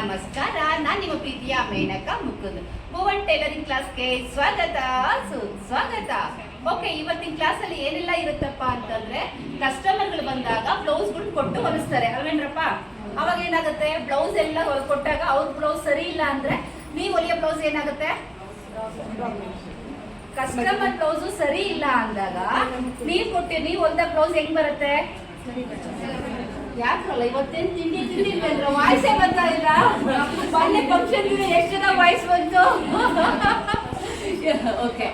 ನಮಸ್ಕಾರ, ನಾನು ನಿಮ್ಮ ಪ್ರೀತಿಯ ಮೇನಕ ಮುಕುಂದ್. ಭುವನ್ ಟೈಲರಿಂಗ್ ಕ್ಲಾಸ್ಗೆ ಸ್ವಾಗತ ಸುಸ್ವಾಗತ ಓಕೆ, ಇವತ್ತಿನ ಕ್ಲಾಸಲ್ಲಿ ಏನೆಲ್ಲ ಇರುತ್ತಪ್ಪ ಅಂತಂದ್ರೆ, ಕಸ್ಟಮರ್ಗಳು ಬಂದಾಗ ಬ್ಲೌಸ್ಗಳು ಕೊಟ್ಟು ಹೊಲಿಸ್ತಾರೆ, ಅಲ್ವೇನ್ರಪ್ಪ? ಅವಾಗ ಏನಾಗುತ್ತೆ, ಬ್ಲೌಸ್ ಎಲ್ಲ ಕೊಟ್ಟಾಗ ಅವ್ರ ಬ್ಲೌಸ್ ಸರಿ ಇಲ್ಲ ಅಂದ್ರೆ ನೀವು ಹೊಲಿಯೋ ಬ್ಲೌಸ್ ಏನಾಗುತ್ತೆ? ಕಸ್ಟಮರ್ ಬ್ಲೌಸ್ ಸರಿ ಇಲ್ಲ ಅಂದಾಗ ನೀವ್ ಕೊಟ್ಟಿ, ನೀವು ಹೊಲ್ದ ಬ್ಲೌಸ್ ಹೆಂಗ್ ಬರುತ್ತೆ? ಯಾಕಲ್ಲ ಇವತ್ತೇನ್ ತಿಂಡಿ ತಿಂದಿಲ್ಲ ವಾಯ್ಸೇ ಫಂಕ್ಷನ್ ಎಷ್ಟು ಜನ ವಾಯ್ಸ್ ಬಂತು ಓಕೆ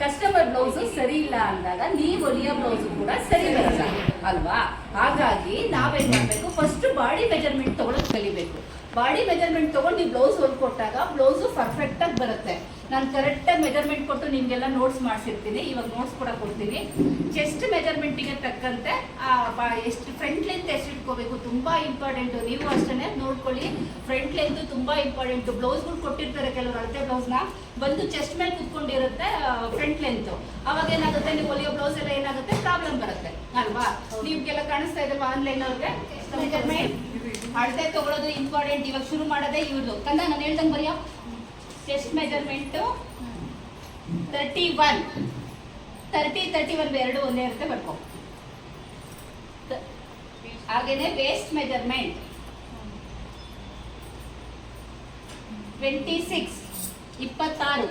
ಕಸ್ಟಮರ್ ಬ್ಲೌಸ್ ಸರಿ ಇಲ್ಲ ಅಂದಾಗ ನೀವು ಹೊಲಿಯೋ ಬ್ಲೌಸ್ ಕೂಡ ಸರಿ ಬರಲ್ಲ, ಅಲ್ವಾ? ಹಾಗಾಗಿ ನಾವೇನ್ ಮಾಡ್ಬೇಕು? ಫಸ್ಟ್ ಬಾಡಿ ಮೆಜರ್ಮೆಂಟ್ ತಗೊಳಕ್ ಕಲಿಬೇಕು. ಬಾಡಿ ಮೆಜರ್ಮೆಂಟ್ ತಗೊಂಡು ನೀವು ಬ್ಲೌಸ್ ಹೊಲ್ಕೊಟ್ಟಾಗ ಬ್ಲೌಸು ಪರ್ಫೆಕ್ಟ್ ಆಗಿ ಬರುತ್ತೆ. ನಾನು ಕರೆಕ್ಟಾಗಿ ಮೆಜರ್ಮೆಂಟ್ ಕೊಟ್ಟು ನಿಮ್ಗೆಲ್ಲ ನೋಟ್ಸ್ ಮಾಡಿಸಿರ್ತೀನಿ. ಇವಾಗ ನೋಟ್ಸ್ ಕೂಡ ಕೊಡ್ತೀನಿ. ಚೆಸ್ಟ್ ಮೆಜರ್ಮೆಂಟಿಗೆ ತಕ್ಕಂತೆ ಎಷ್ಟು ಫ್ರಂಟ್ ಲೆಂತ್ ಎಷ್ಟು ಇಟ್ಕೋಬೇಕು ತುಂಬ ಇಂಪಾರ್ಟೆಂಟ್ ನೀವು ಅಷ್ಟೇ ನೋಡ್ಕೊಳ್ಳಿ. ಫ್ರಂಟ್ ಲೆಂತ್ ತುಂಬ ಇಂಪಾರ್ಟೆಂಟು ಬ್ಲೌಸ್ಗಳು ಕೊಟ್ಟಿರ್ತಾರೆ ಕೆಲವರು ಅಳತೆ ಬ್ಲೌಸ್ನ ಬಂದು ಚೆಸ್ಟ್ ಮೇಲೆ ಕುತ್ಕೊಂಡಿರುತ್ತೆ ಫ್ರಂಟ್ ಲೆಂತು ಅವಾಗ ಏನಾಗುತ್ತೆ? ನೀವು ಹೊಲಿಯೋ ಬ್ಲೌಸ್ ಎಲ್ಲ ಏನಾಗುತ್ತೆ? ಪ್ರಾಬ್ಲಮ್ ಬರುತ್ತೆ. ಅಲ್ವಾ? ನಿಮ್ಗೆಲ್ಲ ಕಾಣಿಸ್ತಾ ಇದ್ದಾವೆ ಆನ್ಲೈನ್ ಅವ್ರಿಗೆ? ಮೆಜರ್ಮೆಂಟ್ ಅಳತೆ ತಗೊಳ್ಳೋದು ಇಂಪಾರ್ಟೆಂಟ್ ಇವಾಗ ಶುರು ಮಾಡೋದೇ ಇವ್ರದ್ದು ಕಂದ, ನಾನು ಹೇಳ್ದಂಗೆ ಬರೆಯೋ? Chest measurement thirty one thirty thirty one ಎರಡು ಒಂದೇ ಇರುತ್ತೆ, ಬರ್ಕೊ. ಹಾಗೇನೆ ವೇಸ್ಟ್ ಮೆಜರ್ಮೆಂಟ್ ಟ್ವೆಂಟಿ ಸಿಕ್ಸ್ ಇಪ್ಪತ್ತಾರು.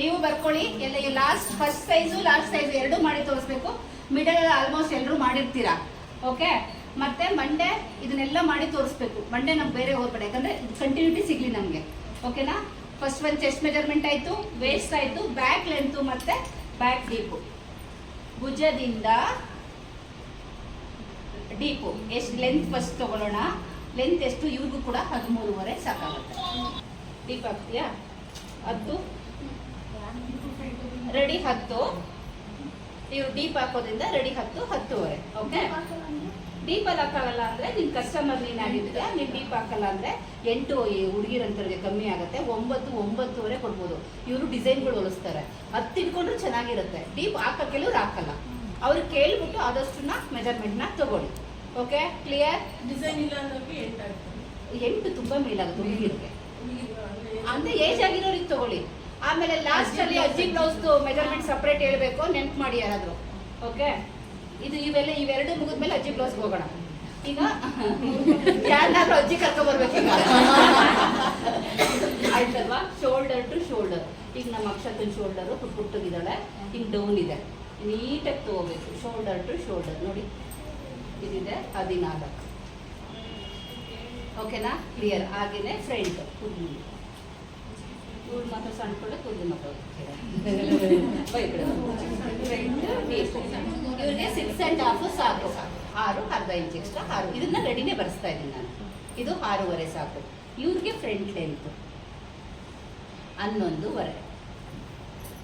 ನೀವು ಬರ್ಕೊಳ್ಳಿ, ಎಲ್ಲ last first size last size ಎರಡು ಮಾಡಿ ತೋರಿಸ್ಬೇಕು. ಮಿಡಲ್ ಆಲ್ಮೋಸ್ಟ್ ಎಲ್ಲರೂ ಮಾಡಿರ್ತೀರಾ? ಓಕೆ ಮತ್ತೆ ಮಂಡೆ ಇದನ್ನೆಲ್ಲ ಮಾಡಿ ತೋರಿಸ್ಬೇಕು. ಮಂಡೆ ನಮ್ಗೆ ಬೇರೆ ಹೋಗ್ಬೇಡ, ಯಾಕಂದ್ರೆ ಕಂಟಿನ್ಯೂಟಿ ಸಿಗ್ಲಿ ನಮಗೆ. ಓಕೆನಾ ಫಸ್ಟ್ ಒಂದು ಚೆಸ್ಟ್ ಮೆಜರ್ಮೆಂಟ್ ಆಯ್ತು ವೇಸ್ಟ್ ಆಯ್ತು ಬ್ಯಾಕ್ ಲೆಂತು ಮತ್ತೆ ಬ್ಯಾಕ್ ಡೀಪು ಭುಜದಿಂದ ಡೀಪು ಎಷ್ಟು ಲೆಂತ್ ಫಸ್ಟ್ ತಗೊಳ್ಳೋಣ? ಲೆಂತ್ ಎಷ್ಟು? ಇವ್ರಿಗೂ ಕೂಡ ಹದಿಮೂರುವರೆ ಸಾಕಾಗುತ್ತೆ. ಡೀಪ್ ಆಗ್ತೀಯಾ? ಹತ್ತು? ರೆಡಿ ಹತ್ತು? ನೀವು ಡೀಪ್ ಹಾಕೋದ್ರಿಂದ ರೆಡಿ ಹತ್ತು, ಹತ್ತುವರೆ. ಓಕೆ ಡೀಪಲ್ಲಿ ಹಾಕಲ್ಲ ಅಂದ್ರೆ ನಿಮ್ಮ ಕಸ್ಟಮರ್ ನೀನ್ ನೀವು ಡೀಪ್ ಹಾಕಲ್ಲ ಅಂದ್ರೆ ಎಂಟು ಈ ಹುಡುಗಿರಂತವ್ರಿಗೆ ಕಮ್ಮಿ ಆಗುತ್ತೆ ಒಂಬತ್ತು ಒಂಬತ್ತುವರೆ ಕೊಡ್ಬೋದು. ಇವರು ಡಿಸೈನ್ಗಳು ಹೊಲಿಸ್ತಾರೆ. ಹತ್ತು ಇಟ್ಕೊಂಡ್ರು ಚೆನ್ನಾಗಿರುತ್ತೆ. ಡೀಪ್ ಹಾಕ ಕೆಲವ್ರು ಹಾಕಲ್ಲ. ಅವ್ರಿಗೆ ಕೇಳ್ಬಿಟ್ಟು ಆದಷ್ಟನ್ನ ಮೆಜರ್ಮೆಂಟ್ನ ತಗೊಳ್ಳಿ. ಓಕೆ ಕ್ಲಿಯರ್ ಡಿಸೈನ್ ಇಲ್ಲ ಅಂದ್ರೆ ಎಂಟು ತುಂಬಾ ಮೇಲಾಗುತ್ತೆ ಹುಡುಗಿರಿಗೆ. ಅಂದ್ರೆ ಏಜ್ ಆಗಿರೋರಿಗೆ ತಗೊಳ್ಳಿ. ಆಮೇಲೆ ಲಾಸ್ಟ್ ಅಲ್ಲಿ ಅಜ್ಜಿ ಬ್ಲೌಸ್ ಮೆಜರ್ಮೆಂಟ್ ಸಪ್ರೇಟ್ ಹೇಳ್ಬೇಕು ನೆನ್ಪು ಮಾಡಿ ಯಾರಾದ್ರು. ಓಕೆ ಇದು ಇವೆಲ್ಲ ಇವೆರಡು ಮುಗಿದ್ಮೇಲೆ ಅಜ್ಜಿ ಬ್ಲೌಸ್ ಹೋಗೋಣ. ಈಗ ಯಾರನ್ನಾದ್ರೂ ಅಜ್ಜಿ ಕರ್ಕೊ ಬರ್ಬೇಕು ಈಗ. ಆಯ್ತಲ್ವಾ? ಶೋಲ್ಡರ್ ಟು ಶೋಲ್ಡರ್ ಈಗ ನಮ್ಮ ಅಕ್ಷತನ ಶೋಲ್ಡರ್ ಪುಟ್ ಪುಟ್ಟಗಿದ್ದಾಳೆ. ಹಿಂಗ್ ಡೌನ್ ಇದೆ. ನೀಟಾಗಿ ತಗೋಬೇಕು. ಶೋಲ್ಡರ್ ಟು ಶೋಲ್ಡರ್ ನೋಡಿ. ಇದಿದೆ ಹದಿನಾಲ್ಕು. ಓಕೆನಾ ಕ್ಲಿಯರ್ ಹಾಗೇನೆ ಫ್ರಂಟ್ ಕೂದಲು ಇವ್ರು ಮಾತ್ರ ಸಣ್ಣ ಕೂಡ ಕೂದಲು ಮಕ್ಕಳು ಇವ್ರಿಗೆ ಸಿಕ್ಸ್ ಆ್ಯಂಡ್ ಹಾಫ್ ಸಾಕು. ಆರು, ಅರ್ಧ ಇಂಚ್ ಎಕ್ಸ್ಟ್ರಾ ಆರು. ಇದನ್ನ ರೆಡಿನೇ ಬರೆಸ್ತಾ ಇದ್ದೀನಿ ನಾನು. ಇದು ಆರೂವರೆ ಸಾಕು. ಇವ್ರಿಗೆ ಫ್ರಂಟ್ ಲೆಂತ್ ಹನ್ನೊಂದುವರೆ.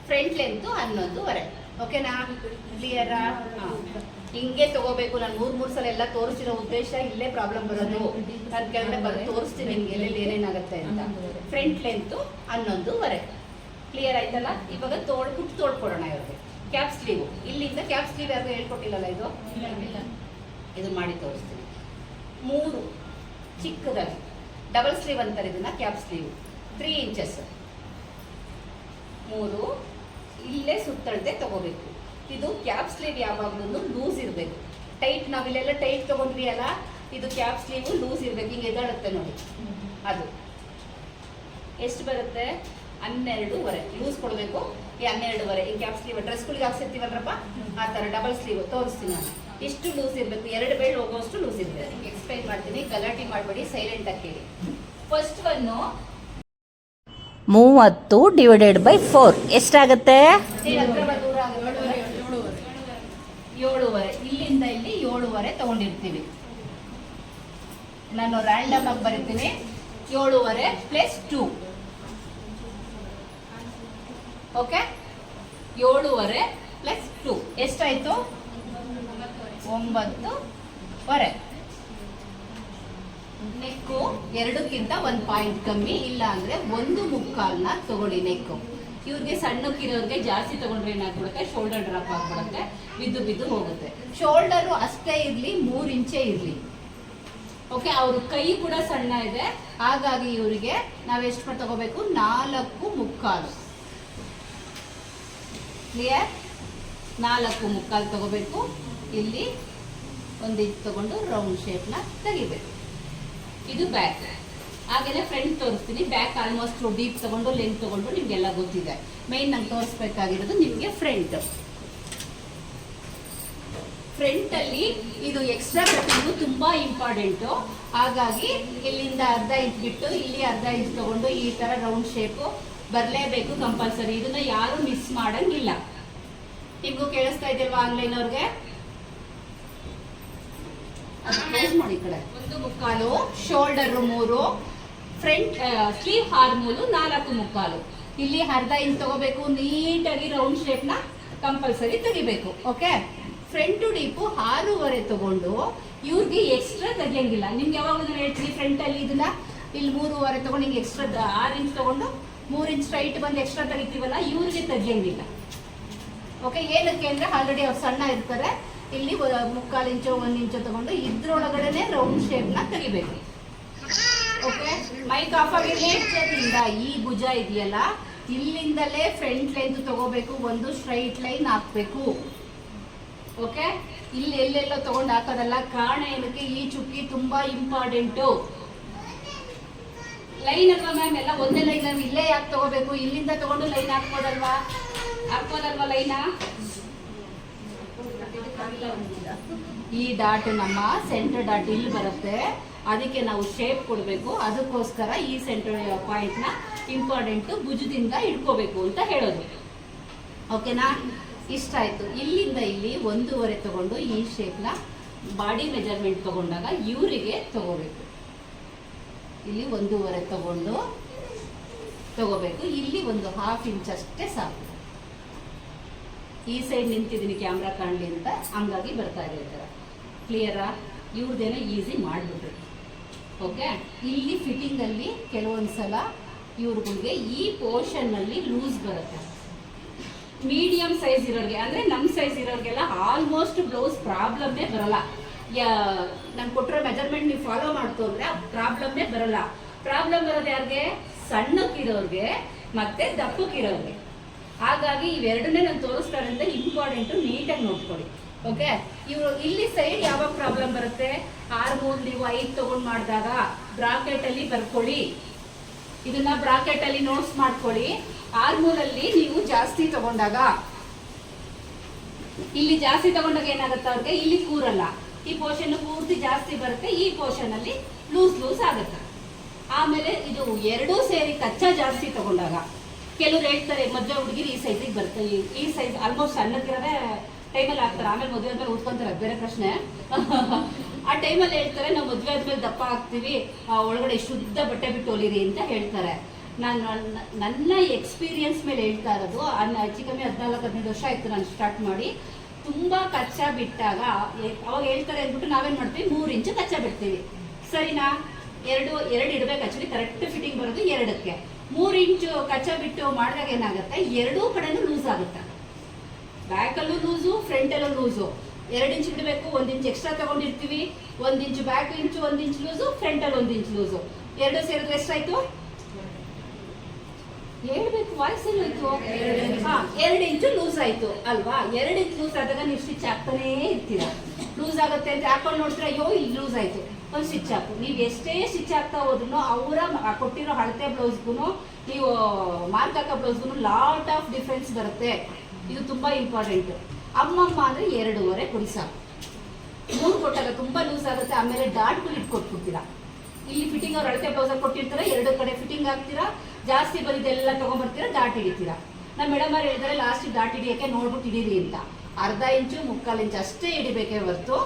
ಫ್ರಂಟ್ ಲೆಂತು ಹನ್ನೊಂದುವರೆ. ಓಕೆನಾ ಕ್ಲಿಯರಾ ಹಿಂಗೆ ತಗೋಬೇಕು. ನಾನು ಮೂರ್ ಮೂರ್ ಸಲ ಎಲ್ಲ ತೋರಿಸಿರೋ ಉದ್ದೇಶ ಇಲ್ಲೇ ಪ್ರಾಬ್ಲಮ್ ಬರೋದು. ನಾನು ಕೆಳಗಡೆ ಬಂದು ತೋರಿಸ್ತೀನಿ ನಿಮ್ಗೆ ಎಲ್ಲೆಲ್ಲಿ ಏನೇನಾಗುತ್ತೆ ಅಂತ. ಫ್ರಂಟ್ ಲೆಂತು ಹನ್ನೊಂದುವರೆ. ಕ್ಲಿಯರ್ ಆಯ್ತಲ್ಲ? ಇವಾಗ ತೋಡ್ ಹುಟ್ಟು ತೋಡ್ಕೊಡೋಣ ಇವ್ರಿಗೆ. ಕ್ಯಾಪ್ ಸ್ಲೀವ್ ಇಲ್ಲಿಂದ ಕ್ಯಾಪ್ ಸ್ಲೀವ್ ಯಾರು ಹೇಳ್ಕೊಟ್ಟಿಲ್ಲಲ್ಲ ಇದು? ಇದು ಮಾಡಿ ತೋರಿಸ್ತೀನಿ. ಮೂರು ಚಿಕ್ಕದಾಗಿ. ಡಬಲ್ ಸ್ಲೀವ್ ಅಂತಾರೆ ಇದನ್ನ ಕ್ಯಾಪ್ ಸ್ಲೀವ್ ತ್ರೀ ಇಂಚಸ್ ಮೂರು ಇಲ್ಲೇ ಸುತ್ತಳತೆ ತಗೋಬೇಕು. ಇದು ಕ್ಯಾಪ್ ಸ್ಲೀವ್ ಯಾವಾಗಲೂ ಲೂಸ್ ಇರಬೇಕು. ಟೈಟ್ ನಾವು ಇಲ್ಲೆಲ್ಲ ಟೈಟ್ ತಗೊಂಡ್ವಿ ಅಲ್ಲ? ಇದು ಕ್ಯಾಪ್ ಸ್ಲೀವ್ ಲೂಸ್ ಇರಬೇಕು. ಹಿಂಗೆ ಎದಾಡುತ್ತೆ ನೋಡಿ. ಅದು. ಎಷ್ಟು ಬರುತ್ತೆ? ಹನ್ನೆರಡೂವರೆ. ಲೂಸ್ ಕೊಡಬೇಕು. ಈ ಹನ್ನೆರಡುವರೆ ಈ ಕ್ಯಾಪ್ ಸ್ಲೀವ್ ಡ್ರೆಸ್ಗಳಿಗೆ ಹಾಕ್ಸಿರ್ತೀವಲ್ರಪ್ಪ ಆ ಥರ ಡಬಲ್ ಸ್ಲೀವ್ ತೋರಿಸ್ತೀನಿ ನಾನು. ಇಷ್ಟು ಲೂಸ್ ಇರಬೇಕು ಎರಡು ಬೇಳೆ ಹೋಗೋಷ್ಟು ಲೂಸ್ ಇರ್ತದೆ ಎಕ್ಸ್ಪ್ಲೈನ್ ಮಾಡ್ತೀನಿ ಗಲಾಟೆ ಮಾಡಬೇಡಿ ಸೈಲೆಂಟ್ ಆಗಿ ಕೇಳಿ. ಫಸ್ಟ್ ಒನ್ನು ಮೂವತ್ತು ಡಿವೈಡೆಡ್ ಬೈ ಫೋರ್ ಎಷ್ಟಾಗುತ್ತೆ ಏಳುವರೆ ಇಲ್ಲಿಂದ ಇಲ್ಲಿ ಏಳುವರೆ ತಗೊಂಡಿರ್ತೀವಿ. ನಾನು ರ್ಯಾಂಡಮ್ ಆಗಿ ಬರೀತೀನಿ. ಏಳುವರೆ ಪ್ಲಸ್ ಟೂ ಓಕೆ ಏಳುವರೆ ಪ್ಲಸ್ ಟೂ ಎಷ್ಟಾಯ್ತು? ಒಂಬತ್ತುವರೆ ನೆಕ್ಕು ಎರಡಕ್ಕಿಂತ ಒಂದು ಪಾಯಿಂಟ್ ಕಮ್ಮಿ, ಇಲ್ಲ ಅಂದ್ರೆ ಒಂದು ಮುಕ್ಕಾಲ್ನ ತಗೊಳ್ಳಿ ನೆಕ್ಕು. ಇವ್ರಿಗೆ ಸಣ್ಣಕ್ಕಿರೋರಿಗೆ ಜಾಸ್ತಿ ತಗೊಂಡ್ರೆ ಏನಾಗ್ಬಿಡುತ್ತೆ? ಶೋಲ್ಡರ್ ಡ್ರಾಪ್ ಆಗ್ಬಿಡುತ್ತೆ. ಬಿದ್ದು ಬಿದ್ದು ಹೋಗುತ್ತೆ. ಶೋಲ್ಡರು ಅಷ್ಟೇ ಇರಲಿ, ಮೂರು ಇಂಚೆ ಇರಲಿ. ಓಕೆ ಅವ್ರ ಕೈ ಕೂಡ ಸಣ್ಣ ಇದೆ. ಹಾಗಾಗಿ ಇವರಿಗೆ ನಾವು ಎಷ್ಟು ತಗೋಬೇಕು? ನಾಲ್ಕು ಮುಕ್ಕಾಲು. ಕ್ಲಿಯರ್ ನಾಲ್ಕು ಮುಕ್ಕಾಲು ತಗೋಬೇಕು. ಇಲ್ಲಿ ಒಂದು ಇದು ತಗೊಂಡು ರೌಂಡ್ ಶೇಪ್ನ ತೆಗಿಬೇಕು. ಇದು ಬ್ಯಾಕ್ ಹಾಗೆಲ್ಲ ಫ್ರಂಟ್ ತೋರಿಸ್ತೀನಿ. ಬ್ಯಾಕ್ ಆಲ್ಮೋಸ್ಟ್ ಡೀಪ್ ತಗೊಂಡು ಲೆಂತ್ ತಗೊಂಡು ನಿಮಗೆಲ್ಲ ಗೊತ್ತಿದೆ. ಮೈನ್ ನಂಗೆ ತೋರಿಸ್ಬೇಕಾಗಿರೋದು ನಿಮಗೆ ಫ್ರಂಟ್ ಫ್ರಂಟ್ ಅಲ್ಲಿ ಇದು ಎಕ್ಸ್ಟ್ರಾ ಕಟಿಂಗು ತುಂಬಾ ಇಂಪಾರ್ಟೆಂಟು ಹಾಗಾಗಿ ಇಲ್ಲಿಂದ ಅರ್ಧ ಇಂಚ್ ಬಿಟ್ಟು ಇಲ್ಲಿ ಅರ್ಧ ಇಂಚ್ ತಗೊಂಡು ಈ ತರ ರೌಂಡ್ ಶೇಪು ಬರಲೇಬೇಕು ಕಂಪಲ್ಸರಿ. ಇದನ್ನ ಯಾರು ಮಿಸ್ ಮಾಡಂಗಿಲ್ಲ. ನಿಮಗೂ ಕೇಳಿಸ್ತಾ ಇದೆಯಲ್ವಾ ಆನ್ಲೈನ್ ಅವ್ರಿಗೆ ಒಂದು ಮುಕ್ಕಾಲು ಶೋಲ್ಡರ್ ಮೂರು ಫ್ರಂಟ್ ಸ್ಲೀವ್ ಹಾರ್ಮೂಲು ನಾಲ್ಕು ಮುಕ್ಕಾಲು. ಇಲ್ಲಿ ಅರ್ಧ ಇಂಚ್ ತಗೋಬೇಕು, ನೀಟಾಗಿ ರೌಂಡ್ ಶೇಪ್ನ ಕಂಪಲ್ಸರಿ ತೆಗಿಬೇಕು ಓಕೆ ಫ್ರಂಟ್ ಡೀಪು ಆರೂವರೆ ತಗೊಂಡು ಇವ್ರಿಗೆ ಎಕ್ಸ್ಟ್ರಾ ತೆಗಿಯಂಗಿಲ್ಲ. ನಿಮ್ಗೆ ಯಾವಾಗ ಹೇಳ್ತೀನಿ ಫ್ರಂಟ್ ಅಲ್ಲಿ ಇದನ್ನ, ಇಲ್ಲಿ ಮೂರುವರೆ ತಗೊಂಡು, ಹಿಂಗೆ ಎಕ್ಸ್ಟ್ರಾ ಆರು ಇಂಚ್ ತಗೊಂಡು ಮೂರು ಇಂಚ್ ಸ್ಟ್ರೈಟ್ ಬಂದು ಎಕ್ಸ್ಟ್ರಾ ತೆಗಿತೀವಲ್ಲ, ಇವ್ರಿಗೆ ತೆಗಿಯಂಗಿಲ್ಲ. ಓಕೆ ಏನಕ್ಕೆ ಅಂದ್ರೆ ಆಲ್ರೆಡಿ ಅವ್ರು ಸಣ್ಣ ಇರ್ತಾರೆ. ಇಲ್ಲಿ ಮುಕ್ಕಾಲು ಇಂಚು ಒಂದು ಇಂಚು ತಗೊಂಡು ಇದ್ರೊಳಗಡೆನೆ ರೌಂಡ್ ಶೇಪ್ನ ತೆಗಿಬೇಕು. ಓಕೆ ಮೈಕ್ ಆಫ್ ಆಗಿರಲಿ ಈ ಭುಜ ಇದೆಯಲ್ಲ, ಇಲ್ಲಿಂದಲೇ ಫ್ರಂಟ್ ಲೈನ್ ತಗೋಬೇಕು, ಒಂದು ಸ್ಟ್ರೈಟ್ ಲೈನ್ ಹಾಕ್ಬೇಕು. ಓಕೆ ಇಲ್ಲಿ ಎಲ್ಲೆಲ್ಲೋ ತಗೊಂಡು ಹಾಕೋದಲ್ಲ ಕಾರಣ ಏನಕ್ಕೆ? ಈ ಚುಕ್ಕಿ ತುಂಬಾ ಇಂಪಾರ್ಟೆಂಟು ಲೈನ್ ಅಲ್ವಾ ಮ್ಯಾಮ್ ಎಲ್ಲ ಒಂದೇ ಲೈನ್ ನಾವು ಇಲ್ಲೇ ಯಾಕೆ ತಗೋಬೇಕು? ಇಲ್ಲಿಂದ ತಗೊಂಡು ಲೈನ್ ಹಾಕ್ಬೋದಲ್ವಾ? ಹಾಕ್ಬೋದಲ್ವಾ ಲೈನಾ ಈ ಡಾಟ್ ನಮ್ಮ ಸೆಂಟರ್ ಡಾಟ್ ಇಲ್ಲಿ ಬರುತ್ತೆ. ಅದಕ್ಕೆ ನಾವು ಶೇಪ್ ಕೊಡಬೇಕು. ಅದಕ್ಕೋಸ್ಕರ ಈ ಸೆಂಟರ್ ಪಾಯಿಂಟ್ನ ಇಂಪಾರ್ಟೆಂಟು ಭುಜದಿಂದ ಇಟ್ಕೋಬೇಕು ಅಂತ ಹೇಳೋದು. ಓಕೆನಾ ಇಷ್ಟ ಆಯ್ತು. ಇಲ್ಲಿಂದ ಇಲ್ಲಿ ಒಂದೂವರೆ ತಗೊಂಡು ಈ ಶೇಪ್ನ ಬಾಡಿ ಮೆಜರ್ಮೆಂಟ್ ತಗೊಂಡಾಗ ಇವರಿಗೆ ತಗೋಬೇಕು. ಇಲ್ಲಿ ಒಂದೂವರೆ ತಗೊಂಡು ತಗೋಬೇಕು. ಇಲ್ಲಿ ಒಂದು ಹಾಫ್ ಇಂಚ್ ಅಷ್ಟೇ ಸಾಕು. ಈ ಸೈಡ್ ನಿಂತಿದ್ದೀನಿ ಕ್ಯಾಮ್ರಾ ಕಾಣಲಿ ಅಂತ. ಹಂಗಾಗಿ ಬರ್ತಾ ಇದೆ ಥರ. ಕ್ಲಿಯರಾ ಇವ್ರದ್ದೇನೋ ಈಸಿ ಮಾಡಿಬಿಟ್ರು. ಓಕೆ ಇಲ್ಲಿ ಫಿಟ್ಟಿಂಗಲ್ಲಿ ಕೆಲವೊಂದು ಸಲ ಇವ್ರಿಗೆ ಈ ಪೋರ್ಷನ್ನಲ್ಲಿ ಲೂಸ್ ಬರುತ್ತೆ. ಮೀಡಿಯಂ ಸೈಜ್ ಇರೋರಿಗೆ. ಅಂದರೆ ನಮ್ಮ ಸೈಜ್ ಇರೋರಿಗೆಲ್ಲ ಆಲ್ಮೋಸ್ಟ್ ಬ್ಲೌಸ್ ಪ್ರಾಬ್ಲಮ್ಮೇ ಬರಲ್ಲ. ನಾನು ಕೊಟ್ಟಿರೋ ಮೆಜರ್ಮೆಂಟ್ ನೀವು ಫಾಲೋ ಮಾಡ್ತು ಅಂದರೆ ಪ್ರಾಬ್ಲಮ್ನೇ ಬರಲ್ಲ. ಪ್ರಾಬ್ಲಮ್ ಬರೋದು ಯಾರಿಗೆ? ಸಣ್ಣಕ್ಕಿರೋರಿಗೆ ಮತ್ತೆ ದಪ್ಪಕ್ಕಿರೋರಿಗೆ. ಹಾಗಾಗಿ ಇವೆರಡನ್ನೇ ನಾನು ತೋರಿಸ್ತಾರಂತ ಇಂಪಾರ್ಟೆಂಟು ನೀಟಾಗಿ ನೋಡ್ಕೊಳ್ಳಿ. ಓಕೆ ಇವರು ಇಲ್ಲಿ ಸೈಡ್ ಯಾವಾಗ ಪ್ರಾಬ್ಲಮ್ ಬರುತ್ತೆ? ಆರ್ ಮೂರು ನೀವು ಐದು ತಗೊಂಡು ಮಾಡಿದಾಗ ಬ್ರಾಕೆಟಲ್ಲಿ ಬರ್ಕೊಳ್ಳಿ. ಇದನ್ನ ಬ್ರಾಕೆಟ್ ಅಲ್ಲಿ ನೋಟ್ಸ್ ಮಾಡ್ಕೊಳ್ಳಿ. ಆರ್ಮೂರಲ್ಲಿ ನೀವು ಜಾಸ್ತಿ ತಗೊಂಡಾಗ. ಇಲ್ಲಿ ಜಾಸ್ತಿ ತಗೊಂಡಾಗ ಏನಾಗುತ್ತೆ ಅವ್ರಿಗೆ? ಇಲ್ಲಿ ಕೂರಲ್ಲ. ಈ ಪೋರ್ಷನ್ ಪೂರ್ತಿ ಜಾಸ್ತಿ ಬರುತ್ತೆ ಈ ಪೋರ್ಷನ್ ಅಲ್ಲಿ ಲೂಸ್ ಲೂಸ್ ಆಗುತ್ತೆ. ಆಮೇಲೆ ಇದು ಎರಡೂ ಸೇರಿ ಕಚ್ಚಾ ಜಾಸ್ತಿ ತಗೊಂಡಾಗ ಕೆಲವ್ರು ಹೇಳ್ತಾರೆ ಮದುವೆ ಹುಡುಗಿರು ಈ ಸೈಜಿಗೆ ಬರುತ್ತೆ. ಈ- ಸೈಜ್ ಆಲ್ಮೋಸ್ಟ್ ಸಣ್ಣದಿರೋದೇ ಟೈಮಲ್ಲಿ ಹಾಕ್ತಾರೆ. ಆಮೇಲೆ ಮದುವೆ ಆದ್ಮೇಲೆ ಉತ್ಕೊಂತಾರೆ ಬೇರೆ ಪ್ರಶ್ನೆ. ಆ ಟೈಮಲ್ಲಿ ಹೇಳ್ತಾರೆ ನಾವು ಮದುವೆ ಆದ್ಮೇಲೆ ದಪ್ಪ ಆ, ಒಳಗಡೆ ಶುದ್ಧ ಬಟ್ಟೆ ಬಿಟ್ಟು ಹೊಲಿರಿ ಅಂತ ಹೇಳ್ತಾರೆ. ನಾನು ನನ್ನ- ಎಕ್ಸ್ಪೀರಿಯನ್ಸ್ ಮೇಲೆ ಹೇಳ್ತಾ ಇರೋದು ಕಮ್ಮಿ ಹದಿನಾಲ್ಕು ಹದಿನೈದು ವರ್ಷ ಆಯ್ತು ನಾನು ಸ್ಟಾರ್ಟ್ ಮಾಡಿ. ತುಂಬಾ ಕಚ್ಚಾ ಬಿಟ್ಟಾಗ ಅವಾಗ ಹೇಳ್ತಾರೆ ಅಂದ್ಬಿಟ್ಟು ನಾವೇನ್ ಮಾಡ್ತೀವಿ? ಮೂರು ಇಂಚು ಕಚ್ಚಾ ಬಿಡ್ತೀವಿ. ಸರಿನಾ? ಎರಡು ಎರಡು ಇಡ್ಬೇಕು ಆಕ್ಚುಲಿ ಕರೆಕ್ಟ್ ಫಿಟ್ಟಿಂಗ್ ಬರೋದು ಎರಡಕ್ಕೆ. ಮೂರು ಇಂಚು ಕಚ್ಚಾ ಬಿಟ್ಟು ಮಾಡಿದಾಗ ಏನಾಗುತ್ತೆ? ಎರಡೂ ಕಡೆನೂ ಲೂಸ್ ಆಗುತ್ತೆ. ಬ್ಯಾಕಲ್ಲೂ ಲೂಸು ಫ್ರಂಟಲ್ಲೂ ಲೂಸು ಎರಡು ಇಂಚ್ ಇಡಬೇಕು ಒಂದು ಇಂಚ್ ಎಕ್ಸ್ಟ್ರಾ ತಗೊಂಡಿರ್ತೀವಿ. ಒಂದು ಇಂಚು ಬ್ಯಾಕ್ ಇಂಚು, ಒಂದು ಇಂಚ್ ಲೂಸು ಫ್ರಂಟಲ್ಲಿ ಒಂದು ಇಂಚ್ ಲೂಸು ಎರಡು ಸೇರಿದ್ರೆ ಎಷ್ಟಾಯ್ತು? ಹೇಳ್ಬೇಕು ವಾಯ್ಸ್ ಎಲ್ಲೋಯ್ತು ಹಾ ಎರಡು ಇಂಚು ಲೂಸ್ ಆಯ್ತು. ಅಲ್ವಾ? ಎರಡು ಇಂಚು ಲೂಸ್ ಆದಾಗ ನೀವು ಸ್ಟಿಚ್ ಹಾಕ್ತಾನೇ ಇರ್ತೀರಾ. ಲೂಸ್ ಆಗುತ್ತೆ ಅಂತ ಹಾಕೊಂಡು ನೋಡ್ತೀರಾ ಅಯ್ಯೋ ಇಲ್ಲಿ ಲೂಸ್ ಆಯ್ತು. ಒಂದು ಸ್ಟಿಚ್ ಹಾಕು. ನೀವು ಎಷ್ಟೇ ಸ್ಟಿಚ್ ಹಾಕ್ತಾ ಹೋದ್ರು ಅವರ ಕೊಟ್ಟಿರೋ ಹಳತೆ ಬ್ಲೌಸ್ಗೂ ನೀವು ಮಾರ್ಕ್ ಹಾಕೋ ಬ್ಲೌಸ್ಗೂ ಲಾಟ್ ಆಫ್ ಡಿಫ್ರೆನ್ಸ್ ಬರುತ್ತೆ. ಇದು ತುಂಬಾ ಇಂಪಾರ್ಟೆಂಟ್ ಅಮ್ಮಮ್ಮ ಅಂದ್ರೆ ಎರಡೂವರೆ ಕೊಡಿ ಸಾಕು. ಮೂರು ಕೊಟ್ಟಾಗ ತುಂಬಾ ಲೂಸ್ ಆಗುತ್ತೆ. ಆಮೇಲೆ ಡಾಟ್ಗಳು ಇಟ್ಕೊಟ್ಬಿಡ್ತೀರಾ. ಇಲ್ಲಿ ಫಿಟ್ಟಿಂಗ್ ಅವ್ರು ಅಳತೆ ಬ್ಲೌಸ್ ಕೊಟ್ಟಿರ್ತಾರೆ ಎರಡು ಕಡೆ ಫಿಟ್ಟಿಂಗ್ ಹಾಕ್ತೀರಾ ಜಾಸ್ತಿ ಬಂದಿದ್ದೆಲ್ಲ ತಗೊಂಡ್ಬರ್ತೀರಾ ದಾಟ್ ಹಿಡಿತೀರಾ? ನಮ್ಮ ಮೇಡಮ್ ಅವ್ರು ಹೇಳಿದ್ರೆ ಲಾಸ್ಟ್ ಡಾಟ್ ಹಿಡಿಯೋಕೆ ನೋಡ್ಬಿಟ್ಟು ಹಿಡೀರಿ ಅಂತ. ಅರ್ಧ ಇಂಚು, ಮುಕ್ಕಾಲು ಇಂಚು ಅಷ್ಟೇ ಹಿಡಿಬೇಕೇ ಹೊರತು,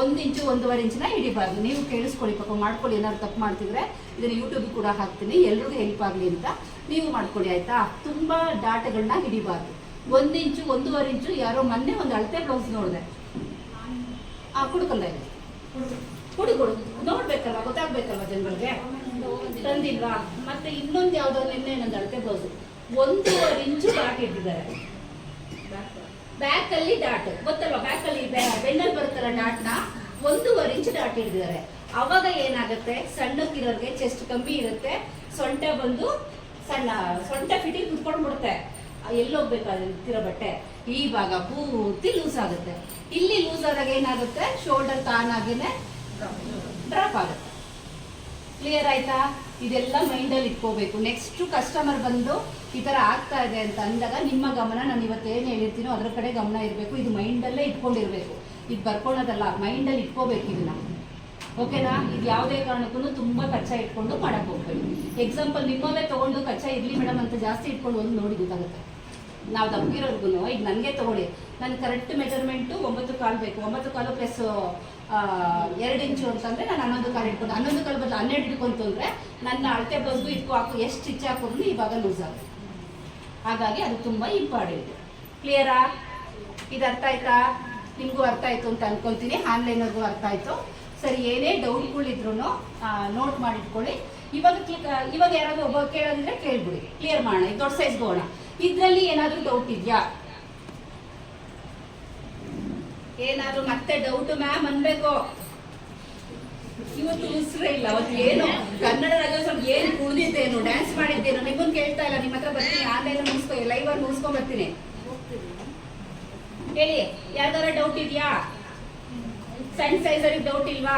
ಒಂದು ಇಂಚು, ಒಂದೂವರೆ ಇಂಚಿನ ಹಿಡಿಬಾರ್ದು. ನೀವು ಕೇಳಿಸ್ಕೊಳ್ಳಿ, ಪಾಪ ಮಾಡ್ಕೊಳ್ಳಿ, ಏನಾದ್ರು ತಪ್ಪು ಮಾಡ್ತಿದ್ರೆ, ಇದನ್ನ ಯೂಟ್ಯೂಬ್ ಕೂಡ ಹಾಕ್ತೀನಿ, ಎಲ್ರಿಗೂ ಹೆಲ್ಪ್ ಆಗಲಿ ಅಂತ. ನೀವು ಮಾಡ್ಕೊಳ್ಳಿ, ಆಯ್ತಾ? ತುಂಬಾ ಡಾಟಗಳನ್ನ ಹಿಡಿಬಾರ್ದು. ಒಂದು ಇಂಚು, ಒಂದೂವರೆ ಇಂಚು, ಯಾರೋ ಮೊನ್ನೆ ಒಂದು ಅಳತೆ ಬ್ಲೌಸ್ ನೋಡಿದೆ. ಆ ಕುಡುಕಲ್ಲ ಇದೆ? ಕುಡುಕೊಡು ಕೊಡು ನೋಡ್ಬೇಕಲ್ವಾ? ಗೊತ್ತಾಗ್ಬೇಕಲ್ವಾ ಜನಗಳಿಗೆ? ತಂದಿಲ್ವಾ? ಮತ್ತೆ ಇನ್ನೊಂದು ಯಾವ್ದೋ ನಿನ್ನೆ ನಂದು ಅಳತೆ ಬ್ಲೌಸ್ ಒಂದೂವರೆ ಇಂಚು ಡಾಟ್ ಇಟ್ಟಿದ್ದಾರೆ. ಬ್ಯಾಕ್ ಅಲ್ಲಿ ಡಾಟ್ ಗೊತ್ತಲ್ವಾ ಬ್ಯಾಕ್ ಅಲ್ಲಿ ಬೆನ್ನಲ್ಲಿ ಬರುತ್ತಲ್ಲ ಡಾಟ್ನ ಒಂದೂವರೆ ಇಂಚು ಡಾಟ್ ಇಟ್ಟಿದ್ದಾರೆ. ಅವಾಗ ಏನಾಗುತ್ತೆ? ಸಣ್ಣಕ್ಕಿರೋರ್ಗೆ ಚೆಸ್ಟ್ ಕಮ್ಮಿ ಇರುತ್ತೆ. ಸೊಂಟ ಬಂದು ಸಣ್ಣ ಸೊಂಟ ಫಿಟಿಂಗ್ ಕುತ್ಕೊಂಡ್ಬಿಡುತ್ತೆ ತಿರೋ ಬಟ್ಟೆ? ಈ ಭಾಗ ಪೂರ್ತಿ ಲೂಸ್ ಆಗುತ್ತೆ. ಇಲ್ಲಿ ಲೂಸ್ ಆದಾಗ ಏನಾಗುತ್ತೆ? ಶೋಲ್ಡರ್ ತಾನಾಗೇನೆ ಡ್ರಾಪ್ ಆಗುತ್ತೆ. ಕ್ಲಿಯರ್ ಆಯ್ತಾ? ಇದೆಲ್ಲ ಮೈಂಡಲ್ಲಿ ಇಟ್ಕೋಬೇಕು. ನೆಕ್ಸ್ಟ್ ಕಸ್ಟಮರ್ ಬಂದು ಈ ಥರ ಆಗ್ತಾ ಇದೆ ಅಂತ ಅಂದಾಗ ನಿಮ್ಮ ಗಮನ ನಾನು ಇವತ್ತು ಏನು ಹೇಳಿರ್ತೀನೋ ಅದರ ಕಡೆ ಗಮನ ಇರಬೇಕು. ಇದು ಮೈಂಡಲ್ಲೇ ಇಟ್ಕೊಂಡಿರಬೇಕು. ಇದು ಬರ್ಕೊಳ್ಳೋದಲ್ಲ ಮೈಂಡಲ್ಲಿ ಇಟ್ಕೋಬೇಕು ಇದನ್ನ. ಓಕೆನಾ ಇದು ಯಾವುದೇ ಕಾರಣಕ್ಕೂ ತುಂಬ ಕಚ್ಚಾ ಇಟ್ಕೊಂಡು ಮಾಡಕ್ ಹೋಗ್ಬೇಕು ಎಕ್ಸಾಂಪಲ್ ನಿಮ್ಮಲ್ಲೇ ತಗೊಂಡು ಕಚ್ಚಾ ಇರಲಿ ಮೇಡಮ್ ಅಂತ ಜಾಸ್ತಿ ಇಟ್ಕೊಂಡು ಒಂದು ನೋಡಿ ಗೊತ್ತಾಗುತ್ತೆ. ನಾವು ದಪ್ಪಿರೋರ್ಗು ಈಗ ನನಗೆ ತಗೊಳ್ಳಿ. ನನ್ನ ಕರೆಕ್ಟ್ ಮೆಜರ್ಮೆಂಟು ಒಂಬತ್ತು ಕಾಲು ಬೇಕು. ಒಂಬತ್ತು ಕಾಲು ಪ್ಲಸ್ ಎರಡು ಇಂಚು ಅಂತಂದರೆ ನಾನು ಹನ್ನೊಂದು ಕಾಲು ಇಟ್ಕೊಂಡು ಹನ್ನೊಂದು ಕಾಲು ಬದಲು ಹನ್ನೆರಡು ಇಟ್ಕೊಂತು ಅಂದರೆ ನನ್ನ ಅಳತೆ ಬಂದು ಇಟ್ಕೊ ಹಾಕು. ಎಷ್ಟು ಸ್ಟಿಚ್ ಹಾಕಿದ್ರು ಇವಾಗ ಲೂಸ್ ಆಗುತ್ತೆ. ಹಾಗಾಗಿ ಅದು ತುಂಬ ಇಂಪಾರ್ಟೆಂಟ್ ಕ್ಲಿಯರಾ ಇದು ಅರ್ಥ ಆಯ್ತಾ? ನಿಮಗೂ ಅರ್ಥ ಆಯಿತು ಅಂತ ಅನ್ಕೊಂತೀನಿ. ಆನ್ಲೈನರ್ಗೂ ಅರ್ಥ ಆಯಿತು. ಸರಿ, ಏನೇ ಡೌಟ್ಗಳಿದ್ರು ನೋಟ್ ಮಾಡಿಟ್ಕೊಳ್ಳಿ. ಇವಾಗ ಇವಾಗ ಯಾರಾದರೂ ಒಬ್ಬ ಕೇಳೋದಿದ್ರೆ ಕೇಳ್ಬಿಡಿ. ಕ್ಲಿಯರ್ ಮಾಡೋಣ. ಇದು ದೊಡ್ಡ ಸೈಜ್ಗೆ ಹೋಗೋಣ ಇದರಲ್ಲಿ ಏನಾದರೂ ಡೌಟ್ ಇದೆಯಾ? ಏನಾದರೂ ಮತ್ತೆ ಡೌಟ್ ಮ್ಯಾಮ್ ಅನ್ಬೇಕು. ಇವತ್ತು ಉಸಿರೇ ಇಲ್ಲ, ಅವತ್ತು ಏನು? ಕನ್ನಡ ರಾಜ್ಯೋತ್ಸವ ಏನು ಕುಡ್ದಿದ್ದೇನು ಡ್ಯಾನ್ಸ್ ಮಾಡಿದ್ದೇನು, ನಿಮ್ಮನ್ನು ಕೇಳ್ತಾ ಇಲ್ಲ, ನಿಮ್ಮ ಹತ್ರ ಬರ್ತೀನಿ, ಆನ್ಲೈನ್ ಮುಗಿಸ್ಕೊ ಲೈವ್ ಅಲ್ಲಿ ಮುಗಿಸ್ಕೊಂಡ್ ಬರ್ತೀನಿ. ಹೇಳಿ, ಯಾವ್ದಾರ ಡೌಟ್ ಇದೆಯಾ? ಸಣ್ಣ ಸೈಜಲ್ಲಿ ಡೌಟ್ ಇಲ್ವಾ?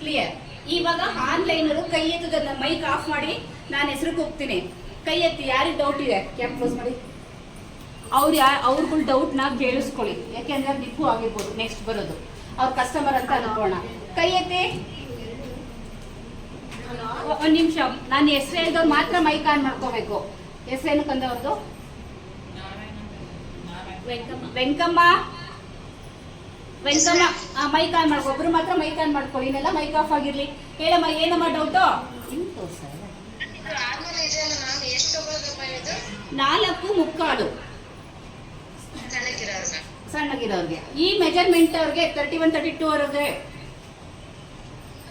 ಕ್ಲಿಯರ್ ಇವಾಗ ಆನ್ಲೈನರು ಕೈ ಎತ್ತದ ಮೈಕ್ ಆಫ್ ಮಾಡಿ, ನಾನು ಹೆಸರು ಹೋಗ್ತೀನಿ. ಕೈ ಎತ್ತಿ ಯಾರಿಗೆ ಡೌಟ್ ಇದೆ? ಕ್ಯಾಪ್ ಕ್ಲೋಸ್ ಮಾಡಿ. ಅವ್ರು ಯಾ ಅವ್ರಗಳ ಡೌಟ್ನ ಕೇಳಿಸ್ಕೊಳ್ಳಿ. ಯಾಕೆಂದ್ರೆ ನಿಪ್ಪು ಆಗಿರ್ಬೋದು ನೆಕ್ಸ್ಟ್ ಬರೋದು. ಅವ್ರ ಕಸ್ಟಮರ್ ಅಂತ ಅನ್ಕೋಣ. ಕೈ ಎತ್ತಿ. ಒಂದ್ ನಿಮಿಷ. ನಾನು ಹೆಸರು ಹೇಳಿದವ್ರು ಮಾತ್ರ ಮೈಕ್ ಆನ್ ಮಾಡ್ಕೋಬೇಕು. ಹೆಸರೇನು ಕಂದವ್ರದ್ದು ವೆಂಕಮ್ಮ. ವೆಂಕಮ್ಮ. ಮೈಕ್ ಆನ್ ಮಾಡ್ಕೊ. ಒಬ್ರು ಮಾತ್ರ ಮೈಕ್ ಆನ್ ಮಾಡ್ಕೊಳ್ಳಿ. ಇನ್ನೆಲ್ಲ ಮೈಕ್ ಆಫ್ ಆಗಿರ್ಲಿ. ಹೇಳಮ್ಮ ಏನಮ್ಮ ಡೌಟು ನಾಲ್ಕು ಮುಕ್ಕಾಲು. ಸಣ್ಣಗಿರೋರ್ಗೆ. ಈ ಮೆಜರ್ಮೆಂಟ್ ಅವ್ರಿಗೆ ತರ್ಟಿ ಒನ್ ತರ್ಟಿ ಟೂ ಅವ್ರಿಗೆ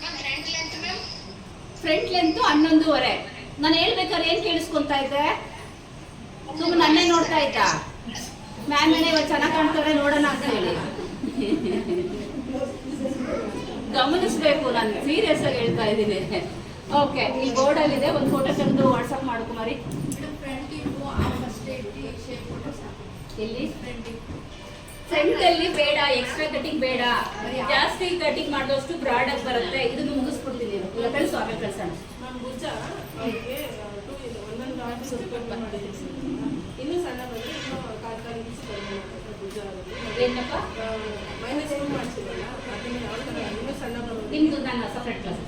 ಮ್ಯಾಮ್ ಫ್ರಂಟ್ ಲೆಂತ್ ಹನ್ನೊಂದೂವರೆ ಫ್ರಂಟ್ ಲೆಂತ್ ಹನ್ನೊಂದುವರೆ. ನಾನು ಹೇಳ್ಬೇಕಾದ್ರೆ ಏನ್ ಕೇಳಿಸ್ಕೊಂತ ಇದ್ದೆ? ಸುಮ್ಮನೆ ನನ್ನೇ ನೋಡ್ತಾ ಇದ್ದ. ಮ್ಯಾಮ್ ಏನೇ ಇವಾಗ ಚೆನ್ನಾಗಿ ಕಾಣ್ತಾರೆ ನೋಡೋಣ ಅಂತ ಹೇಳಿ. ಗಮನಿಸ್ಬೇಕು ನಾನು ಸೀರಿಯಸ್ ಆಗಿ ಹೇಳ್ತಾ ಇದ್ದೀನಿ. ಓಕೆ ಈ ಬೋರ್ಡಲ್ಲಿ ಇದೆ ಒಂದು ಫೋಟೋ ತೆಗೆದು ವಾಟ್ಸಪ್ ಮಾಡು ಕುಮಾರಿ. ಎಲ್ಲಿ? ಫ್ರಂಟ್ ಅಲ್ಲಿ ಬೇಡ ಎಕ್ಸ್ಟ್ರಾ ಕಟಿಂಗ್ ಬೇಡ. ಜಾಸ್ತಿ ಕಟಿಂಗ್ ಮಾಡಿದಷ್ಟು ಬ್ರಾಡ್ ಆಗಿ ಬರುತ್ತೆ. ಇದನ್ನು ಮುಗಿಸ್ಬಿಡ್ತೀನಿ ಇಲ್ಲ ಕಳಿಸು ಆಮೇಲೆ ಕಳ್ಸೋಣ. ಇನ್ನೂ ಸಣ್ಣ ಅವರಿಗೆ ಏನಪ್ಪ? ಮೈನಸ್ ನಿಮ್ದು ನಾನು ಸಪ್ರೇಟ್ ಕ್ಲಾಸ್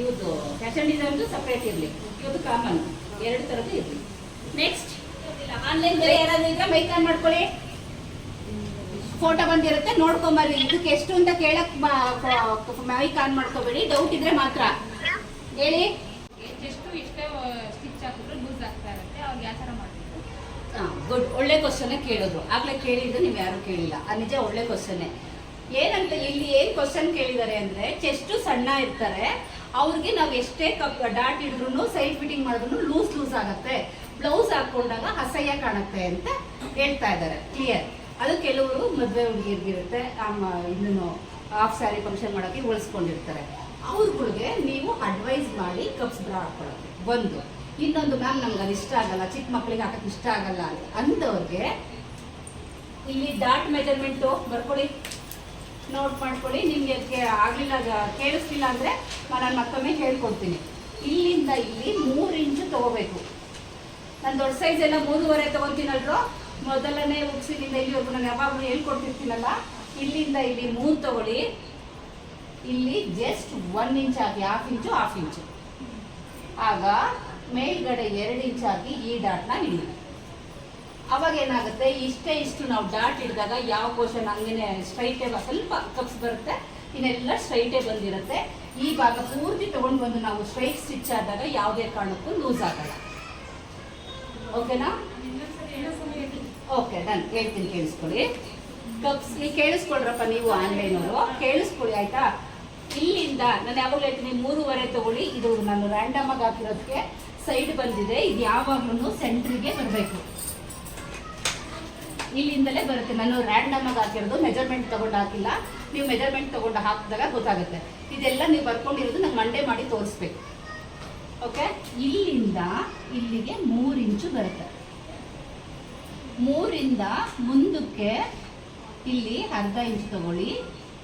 ಇವತ್ತು ಫ್ಯಾಷನ್ ಡಿಸೈನ್ದು ಸಪ್ರೇಟ್ ಇರಲಿ. ಇವತ್ತು ಕಾಮನ್ ಎರಡು ಥರದ್ದು ಇರಲಿ. ನೆಕ್ಸ್ಟ್ ಆನ್ಲೈನ್ ಯಾರಾದ್ರೂ ಇದ್ರೆ ಮೈಕ್ ಆನ್ ಮಾಡ್ಕೊಳ್ಳಿ. ಫೋಟೋ ಬಂದಿರುತ್ತೆ ನೋಡ್ಕೊಂಬರ್ರಿ. ಇದಕ್ಕೆ ಎಷ್ಟು ಅಂತ ಕೇಳಕ್ ಮೈಕ್ ಆನ್ ಮಾಡ್ಕೋಬೇಡಿ. ಡೌಟ್ ಇದ್ರೆ ಮಾತ್ರ. ಹೇಳಿ? ಎಷ್ಟು ಇಷ್ಟೇ ಸ್ಟಿಚ್ ಹಾಕಿದ್ರು ಲೂಸ್ ಆಗ್ತಾ ಇರುತ್ತೆ. ಯಾವ ಥರ ಗುಡ್ ಒಳ್ಳೆ ಕ್ವಶನ್ ಕೇಳಿದ್ರು. ಆಗ್ಲೇ ಕೇಳಿದ್ರು ನೀವು ಯಾರು ಕೇಳಿಲ್ಲ. ಆ ನಿಜ ಒಳ್ಳೆ ಕ್ವಶನ್ನೇ ಏನಂತ ಇಲ್ಲಿ ಏನ್ ಕ್ವಶನ್ ಕೇಳಿದ್ದಾರೆ ಅಂದ್ರೆ ಚೆಸ್ಟು ಸಣ್ಣ ಇರ್ತಾರೆ. ಅವ್ರಿಗೆ ನಾವು ಎಷ್ಟೇ ಕಪ್ ಡಾಟ್ ಇಡ್ರು ಸೈಡ್ ಫಿಟ್ಟಿಂಗ್ ಮಾಡಿದ್ರು ಲೂಸ್ ಲೂಸ್ ಆಗುತ್ತೆ. ಬ್ಲೌಸ್ ಹಾಕೊಂಡಾಗ ಅಸಹ್ಯ ಕಾಣುತ್ತೆ ಅಂತ ಹೇಳ್ತಾ ಇದ್ದಾರೆ. ಕ್ಲಿಯರ್ ಅದು ಕೆಲವರು ಮದುವೆ ಹುಡುಗಿರ್ಗಿರುತ್ತೆ. ಇನ್ನೂ ಹಾಫ್ ಸ್ಯಾರಿ ಫಂಕ್ಷನ್ ಮಾಡೋಕ್ಕೆ ಉಳಿಸ್ಕೊಂಡಿರ್ತಾರೆ ಅವ್ರುಗಳಿಗೆ ನೀವು ಅಡ್ವೈಸ್ ಮಾಡಿ ಕಪ್ಸ್ ಬ್ರಾ ಹಾಕೊಳ್ಳೋದು ಒಂದು. ಇನ್ನೊಂದು ಮ್ಯಾಮ್ ನಮ್ಗೆ ಅದು ಇಷ್ಟ ಆಗಲ್ಲ. ಚಿಕ್ಕ ಮಕ್ಕಳಿಗೆ ಹಾಕಕ್ಕೆ ಇಷ್ಟ ಆಗಲ್ಲ ಅಂತ ಅಂದವ್ರಿಗೆ ಇಲ್ಲಿ ಡಾಟ್ ಮೆಜರ್ಮೆಂಟು ಬರ್ಕೊಳ್ಳಿ. ನೋಟ್ ಮಾಡ್ಕೊಳ್ಳಿ. ನಿಮಗೆ ಆಗಲಿಲ್ಲ ಕೇಳಿಸ್ಲಿಲ್ಲ ಅಂದರೆ ನಾನು ಮತ್ತೊಮ್ಮೆ ಹೇಳ್ಕೊಡ್ತೀನಿ. ಇಲ್ಲಿಂದ ಇಲ್ಲಿ ಮೂರು ಇಂಚು ತಗೋಬೇಕು. ನಾನು ದೊಡ್ಡ ಸೈಜ್ ಎಲ್ಲ ಮೂರುವರೆ ತಗೊತೀನಲ್ರು? ಮೊದಲನೇ ಉಕ್ಸಿನಿಂದ ಇಲ್ಲಿವರೆಗೂ ನಾನು ಯಾವಾಗಲೂ ಹೇಳ್ಕೊಡ್ತಿರ್ತೀನಲ್ಲ ಇಲ್ಲಿಂದ ಇಲ್ಲಿ ಮೂರು ತಗೊಳ್ಳಿ. ಇಲ್ಲಿ ಜಸ್ಟ್ ಒನ್ ಇಂಚ್ ಆಗಿ ಹಾಫ್ ಇಂಚು ಹಾಫ್ ಇಂಚು ಆಗ ಮೇಲ್ಗಡೆ ಎರಡು ಇಂಚ್ ಆಗಿ ಈ ಡಾಟ್ನ ಹಿಡಿ ಅವಾಗ ಏನಾಗುತ್ತೆ, ಇಷ್ಟೇ ಇಷ್ಟು ನಾವು ಡಾಟ್ ಹಿಡಿದಾಗ ಯಾವ ಪೋರ್ಷನ್ ಹಂಗೇನೆ ಸ್ಟ್ರೈಟೇ ಸ್ವಲ್ಪ ಕಪ್ಸ್ ಬರುತ್ತೆ, ಇನ್ನೆಲ್ಲ ಸ್ಟ್ರೈಟೇ ಬಂದಿರುತ್ತೆ. ಈ ಭಾಗ ಪೂರ್ತಿ ತಗೊಂಡು ಬಂದು ನಾವು ಸ್ಟ್ರೈಟ್ ಸ್ಟಿಚ್ ಆದಾಗ ಯಾವುದೇ ಕಾರಣಕ್ಕೂ ಲೂಸ್ ಆಗಲ್ಲ. ಓಕೆನಾ ಓಕೆ ನಾನು ಹೇಳ್ತೀನಿ, ಕೇಳಿಸ್ಕೊಳ್ಳಿ. ಕಪ್ಸ್, ಈ ಕೇಳಿಸ್ಕೊಳ್ರಪ್ಪ ನೀವು ಆನ್ಲೈನ್ ಅವರು ಕೇಳಿಸ್ಕೊಳ್ಳಿ, ಆಯ್ತಾ? ಇಲ್ಲಿಂದ ನಾನು ಯಾವಾಗಲೂ ಹೇಳ್ತೀನಿ, ಮೂರುವರೆ ತಗೊಳ್ಳಿ. ಇದು ನಾನು ರ್ಯಾಂಡಮ್ ಆಗಿ ಹಾಕಿರೋದಕ್ಕೆ ಸೈಡ್ ಬಂದಿದೆ. ಇದು ಯಾವಾಗಲೂ ಸೆಂಟ್ರಿಗೆ ಬರಬೇಕು. ಇಲ್ಲಿಂದಲೇ ಬರುತ್ತೆ. ನಾನು ರ್ಯಾಂಡಮ್ ಆಗಿ ಹಾಕಿರೋದು ಮೆಜರ್ಮೆಂಟ್ ತಗೊಂಡು ಹಾಕಿಲ್ಲ. ನೀವು ಮೆಜರ್ಮೆಂಟ್ ತಗೊಂಡು ಹಾಕಿದಾಗ ಗೊತ್ತಾಗುತ್ತೆ. ಇದೆಲ್ಲ ನೀವು ಬರ್ಕೊಂಡಿರೋದು ನಂಗೆ ಮಂಡೇ ಮಾಡಿ ತೋರಿಸ್ಬೇಕು. ಓಕೆ ಇಲ್ಲಿಂದ ಇಲ್ಲಿಗೆ ಮೂರು ಇಂಚು ಬರುತ್ತೆ. ಮೂರಿಂದ ಮುಂದಕ್ಕೆ ಇಲ್ಲಿ ಅರ್ಧ ಇಂಚು ತಗೊಳ್ಳಿ,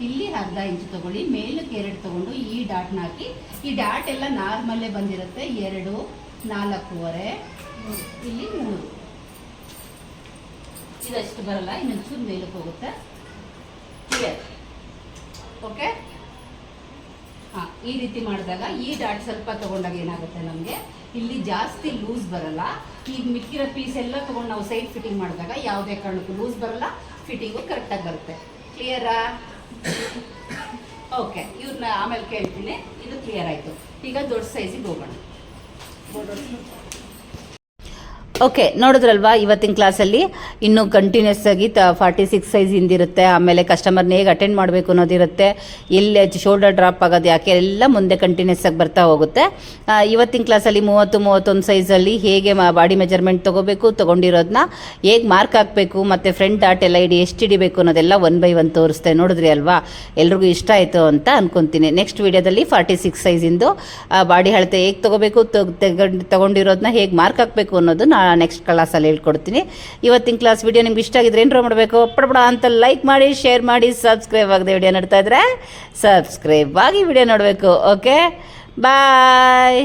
ಇಲ್ಲಿ ಅರ್ಧ ಇಂಚು ತಗೊಳ್ಳಿ, ಮೇಲಕ್ಕೆ ಎರಡು ತಗೊಂಡು ಈ ಡಾಟ್ನ ಹಾಕಿ. ಈ ಡಾಟ್ ಎಲ್ಲ ನಾರ್ಮಲ್ಲೇ ಬಂದಿರುತ್ತೆ. ಎರಡು, ನಾಲ್ಕೂವರೆ, ಇಲ್ಲಿ ಮೂರು. ಇದಷ್ಟು ಬರಲ್ಲ ಇನ್ನೊಂಚೂರು ಮೇಲಕ್ಕೆ ಹೋಗುತ್ತೆ. ಕ್ಲಿಯರ್ ಓಕೆ ಹಾಂ, ಈ ರೀತಿ ಮಾಡಿದಾಗ ಈ ಡಾಟ್ ಸ್ವಲ್ಪ ತಗೊಂಡಾಗ ಏನಾಗುತ್ತೆ ನಮಗೆ? ಇಲ್ಲಿ ಜಾಸ್ತಿ ಲೂಸ್ ಬರಲ್ಲ. ಈಗ ಮಿಕ್ಕಿರೋ ಪೀಸ್ ಎಲ್ಲ ತಗೊಂಡು ನಾವು ಸೈಡ್ ಫಿಟ್ಟಿಂಗ್ ಮಾಡಿದಾಗ ಯಾವುದೇ ಕಾರಣಕ್ಕೂ ಲೂಸ್ ಬರಲ್ಲ ಫಿಟ್ಟಿಂಗು ಕರೆಕ್ಟಾಗಿ ಬರುತ್ತೆ. ಕ್ಲಿಯರಾ ಓಕೆ ಇವ್ರನ್ನ ಆಮೇಲೆ ಕೇಳ್ತೀನಿ. ಇದು ಕ್ಲಿಯರ್ ಆಯಿತು. ಈಗ ದೊಡ್ಡ ಸೈಜಿಗೆ ಹೋಗೋಣ. ಓಕೆ ನೋಡಿದ್ರಲ್ವಾ ಇವತ್ತಿನ ಕ್ಲಾಸಲ್ಲಿ ಇನ್ನೂ ಕಂಟಿನ್ಯೂಸ್ ಆಗಿ ತ ಫಾರ್ಟಿ ಸಿಕ್ಸ್ ಸೈಜ್ ಹಿಂದಿರುತ್ತೆ, ಆಮೇಲೆ ಕಸ್ಟಮರ್ನ ಹೇಗೆ ಅಟೆಂಡ್ ಮಾಡಬೇಕು ಅನ್ನೋದಿರುತ್ತೆ. ಎಲ್ಲಿ ಶೋಲ್ಡರ್ ಡ್ರಾಪ್ ಆಗೋದು ಯಾಕೆ, ಎಲ್ಲ ಮುಂದೆ ಕಂಟಿನ್ಯೂಸ್ ಆಗಿ ಬರ್ತಾ ಹೋಗುತ್ತೆ. ಇವತ್ತಿನ ಕ್ಲಾಸಲ್ಲಿ ಮೂವತ್ತು, ಮೂವತ್ತೊಂದು ಸೈಜಲ್ಲಿ ಹೇಗೆ ಬಾಡಿ ಮೆಜರ್ಮೆಂಟ್ ತೊಗೋಬೇಕು ತೊಗೊಂಡಿರೋದನ್ನ ಹೇಗೆ ಮಾರ್ಕ್ ಹಾಕಬೇಕು, ಮತ್ತು ಫ್ರಂಟ್ ಡಾಟ್ ಎಲ್ಲ ಇಡಿ ಎಷ್ಟು ಹಿಡಿಬೇಕು ಅನ್ನೋದೆಲ್ಲ ಒನ್ ಬೈ ಒನ್ ತೋರಿಸ್ತೆ. ನೋಡಿದ್ರಿ ಅಲ್ವಾ? ಎಲ್ರಿಗೂ ಇಷ್ಟ ಆಯಿತು ಅಂತ ಅನ್ಕೊತೀನಿ. ನೆಕ್ಸ್ಟ್ ವಿಡಿಯೋದಲ್ಲಿ ಫಾರ್ಟಿ ಸಿಕ್ಸ್ ಸೈಜಿಂದು ಬಾಡಿ ಅಳತೆ ಹೇಗೆ ತೊಗೋಬೇಕು ತೊಗೊಂಡಿರೋದನ್ನ ಹೇಗೆ ಮಾರ್ಕ್ ಹಾಕಬೇಕು ಅನ್ನೋದು ನೆಕ್ಸ್ಟ್ ಕ್ಲಾಸಲ್ಲಿ ಹೇಳ್ಕೊಡ್ತೀನಿ. ಇವತ್ತಿನ ಕ್ಲಾಸ್ ವಿಡಿಯೋ ನಿಮ್ಗೆ ಇಷ್ಟ ಆಗಿದ್ರೆ ಏನರ ಮಾಡಬೇಕು. ಪಡಪಡ ಅಂತ ಲೈಕ್ ಮಾಡಿ ಶೇರ್ ಮಾಡಿ ಸಬ್ಸ್ಕ್ರೈಬ್ ಆಗದೆ ವಿಡಿಯೋ ನೋಡ್ತಾ ಇದ್ರೆ ಸಬ್ಸ್ಕ್ರೈಬ್ ಆಗಿ ವಿಡಿಯೋ ನೋಡಬೇಕು ಓಕೆ ಬಾಯ್